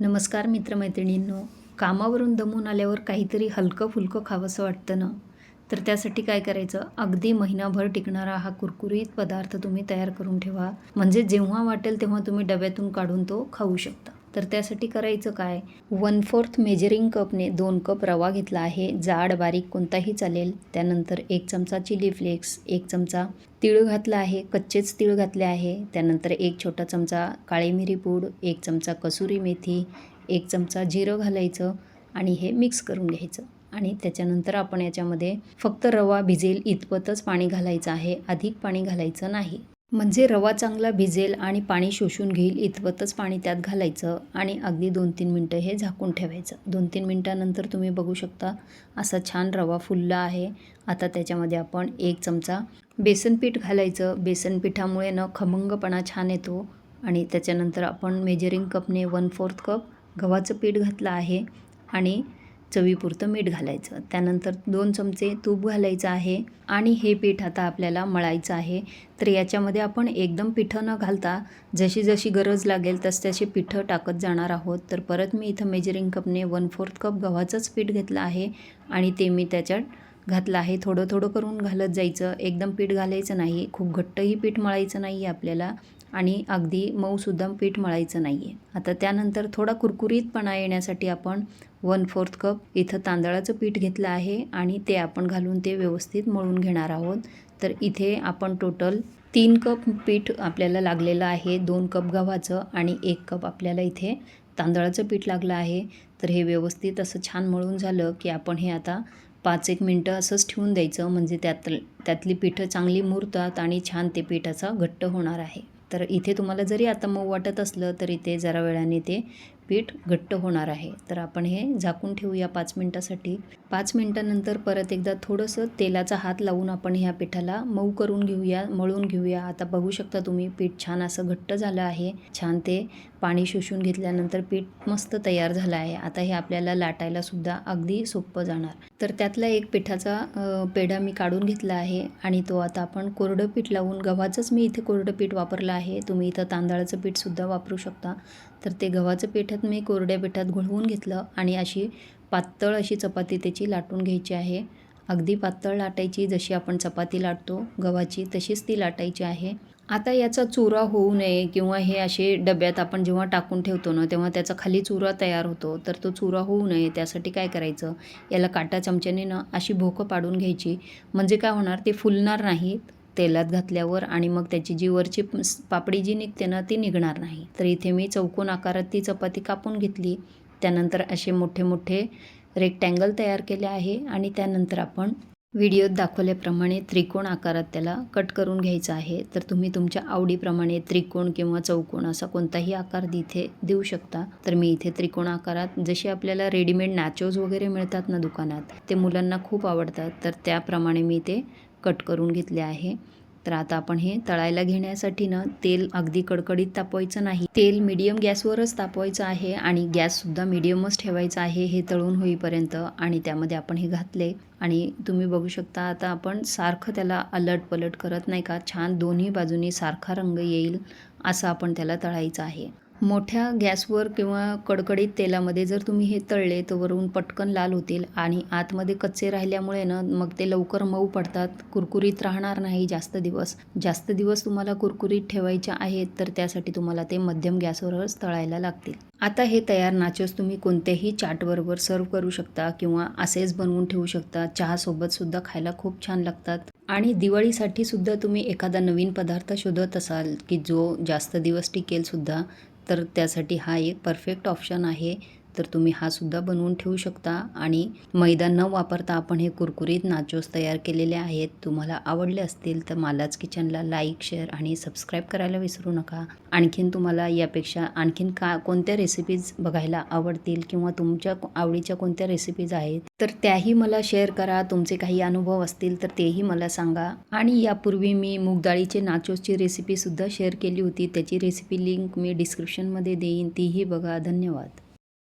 नमस्कार मित्रमैत्रिणींनो. कामावरून दमून आल्यावर काहीतरी हलकं फुलकं खावंसं वाटतं ना? तर त्यासाठी काय करायचं? अगदी महिनाभर टिकणारा हा कुरकुरीत पदार्थ तुम्ही तयार करून ठेवा. म्हणजे जेव्हा वाटेल तेव्हा तुम्ही डब्यातून काढून तो खाऊ शकता. तर त्यासाठी करायचं काय? वन फोर्थ मेजरिंग कपने दोन कप रवा घेतला आहे. जाड बारीक कोणताही चालेल. त्यानंतर एक चमचा चिली फ्लेक्स एक चमचा तीळ घातला आहे. कच्चेच तीळ घातले आहे. त्यानंतर एक छोटा चमचा काळी मिरी पूड एक चमचा कसुरी मेथी एक चमचा जिरं घालायचं आणि हे मिक्स करून घ्यायचं. आणि त्याच्यानंतर आपण याच्यामध्ये फक्त रवा भिजेल इतपतच पाणी घालायचं आहे. अधिक पाणी घालायचं नाही. म्हणजे रवा चांगला भिजेल आणि पाणी शोषून घेईल इतवतच पाणी त्यात घालायचं आणि अगदी दोन तीन मिनटं हे झाकून ठेवायचं. दोन तीन मिनटानंतर तुम्ही बघू शकता असा छान रवा फुलला आहे. आता त्याच्यामध्ये आपण एक चमचा बेसनपीठ घालायचं. बेसन पिठामुळे न खमंगपणा छान येतो आणि त्याच्यानंतर आपण मेजरिंग कपने वन फोर्थ कप गव्हाचं पीठ घातलं आहे आणि चवीपुरतं मीठ घालायचं. त्यानंतर दोन चमचे तूप घालायचं आहे आणि हे पीठ आता आपल्याला मळायचं आहे. तर याच्यामध्ये आपण एकदम पिठं न घालता जशी जशी गरज लागेल तस तसे पिठं टाकत जाणार आहोत. तर परत मी इथं मेजरिंग कपने वन फोर्थ कप गव्हाचंच पीठ घेतलं आहे आणि ते मी त्याच्यात घातलं आहे. थोडं थोडं करून घालत जायचं. एकदम पीठ घालायचं नाही. खूप घट्टही पीठ मळायचं नाही आहे आपल्याला. आणि अगदी मऊसुद्धा पीठ मळायचं नाही आहे आता त्यानंतर थोडा कुरकुरीतपणा येण्यासाठी आपण वन फोर्थ कप इथं तांदळाचं पीठ घेतलं आहे आणि ते आपण घालून ते व्यवस्थित मळून घेणार आहोत. तर इथे आपण टोटल तीन कप पीठ आपल्याला लागलेलं आहे दोन कप गव्हाचं आणि एक कप आपल्याला इथे तांदळाचं पीठ लागलं आहे. तर हे व्यवस्थित असं छान मळून झालं की आपण हे आता पाच एक मिनटं असंच ठेवून द्यायचं म्हणजे त्यात त्यातली पीठं चांगली मुरतात आणि छान ते पीठ असं घट्ट होणार आहे. तर इथे तुम्हाला जरी आता मऊ वाटत असलं तरी ते जरा वेळाने ते पीठ घट्ट होणार आहे. तर आपण हे झाकून ठेवूया पाच मिनटासाठी. पाच मिनटानंतर परत एकदा थोडंसं तेलाचा हात लावून आपण ह्या पिठाला मऊ करून घेऊया मळून घेऊया. आता बघू शकता तुम्ही पीठ छान असं घट्ट झालं आहे. छान ते पाणी शोषून घेतल्यानंतर पीठ मस्त तयार झालं आहे. आता हे आपल्याला लाटायला सुद्धा अगदी सोपं जाणार. तर त्यातला एक पिठाचा पेढा मी काढून घेतला आहे आणि तो आता आपण कोरडं पीठ लावून गव्हाचंच मी इथे कोरडं पीठ वापरलं आहे. तुम्ही इथं तांदळाचं पीठसुद्धा वापरू शकता. तर ते गव्हाचं पिठात मी कोरड्या पिठात घोळवून घेतलं आणि अशी पातळ अशी चपाती त्याची लाटून घ्यायची आहे. अगदी पातळ लाटायची जशी आपण चपाती लाटतो गव्हाची तशीच ती लाटायची आहे. आता याचा चुरा होऊ नये किंवा हे असे डब्यात आपण जेव्हा टाकून ठेवतो ना तेव्हा त्याचा खाली चुरा तयार होतो. तर तो चुरा होऊ नये त्यासाठी काय करायचं? याला काटा चमच्याने ना अशी भोकं पाडून घ्यायची. म्हणजे काय होणार? ते फुलणार नाहीत. तेलात घातल्यावर आणि मग त्याची जी वरची पापडी जी निघते ना ती निघणार नाही. तर इथे मी चौकोन आकारात ती चपाती कापून घेतली. त्यानंतर असे मोठे मोठे रेक्टँगल तयार केले आहे आणि त्यानंतर आपण व्हिडिओत दाखवल्याप्रमाणे त्रिकोण आकारात त्याला कट करून घ्यायचा आहे. तर तुम्ही तुमच्या आवडीप्रमाणे त्रिकोण किंवा चौकोन असा कोणताही आकार इथे देऊ शकता. तर मी इथे त्रिकोण आकारात जसे आपल्याला रेडीमेड नॅचोज वगैरे मिळतात ना दुकानात ते मुलांना खूप आवडतात. तर त्याप्रमाणे मी ते कट करून घेतले आहे. तर आता आपण हे तळायला घेण्यासाठी ना तेल अगदी कडकडीत तापवायचं नाही. तेल मीडियम गॅसवरच तापवायचं आहे आणि गॅससुद्धा मीडियमच ठेवायचा आहे हे तळून होईपर्यंत आणि त्यामध्ये आपण हे घातले. आणि तुम्ही बघू शकता आता आपण सारखं त्याला अलट पलट करत नाही का? छान दोन्ही बाजूनी सारखा रंग येईल असं आपण त्याला तळायचं आहे. मोठ्या गॅसवर किंवा कडकडीत तेलामध्ये जर तुम्ही हे तळले तर वरून पटकन लाल होतील आणि आतमध्ये कच्चे राहिल्यामुळे ना मग ते लवकर मऊ पडतात. कुरकुरीत राहणार नाही जास्त दिवस. जास्त दिवस तुम्हाला कुरकुरीत ठेवायचे आहेत तर त्यासाठी तुम्हाला ते मध्यम गॅसवरच तळायला लागतील. आता हे तयार नाचोस तुम्ही कोणत्याही चाटबरोबर सर्व करू शकता किंवा असेच बनवून ठेवू शकता. चहासोबतसुद्धा खायला खूप छान लागतात. आणि दिवाळीसाठी सुद्धा तुम्ही एखादा नवीन पदार्थ शोधत असाल की जो जास्त दिवस टिकेल सुद्धा तर त्यासाठी हा एक परफेक्ट ऑप्शन आहे. तर तुम्ही हा सुद्धा बनवून ठेवू शकता. आणि मैदा न वापरता आपण हे कुरकुरीत नाचोस तयार केलेले आहेत. तुम्हाला आवडले असतील तर मालाच किचनला लाईक शेअर आणि सबस्क्राईब करायला विसरू नका. आणखीन तुम्हाला यापेक्षा आणखीन का कोणत्या रेसिपीज बघायला आवडतील किंवा तुमच्या आवडीच्या कोणत्या रेसिपीज आहेत तर त्याही मला शेअर करा. तुमचे काही अनुभव असतील तर तेही मला सांगा. आणि यापूर्वी मी मूगडाळीचे नाचोसची रेसिपीसुद्धा शेअर केली होती. त्याची रेसिपी लिंक मी डिस्क्रिप्शनमध्ये देईन. तीही बघा. धन्यवाद.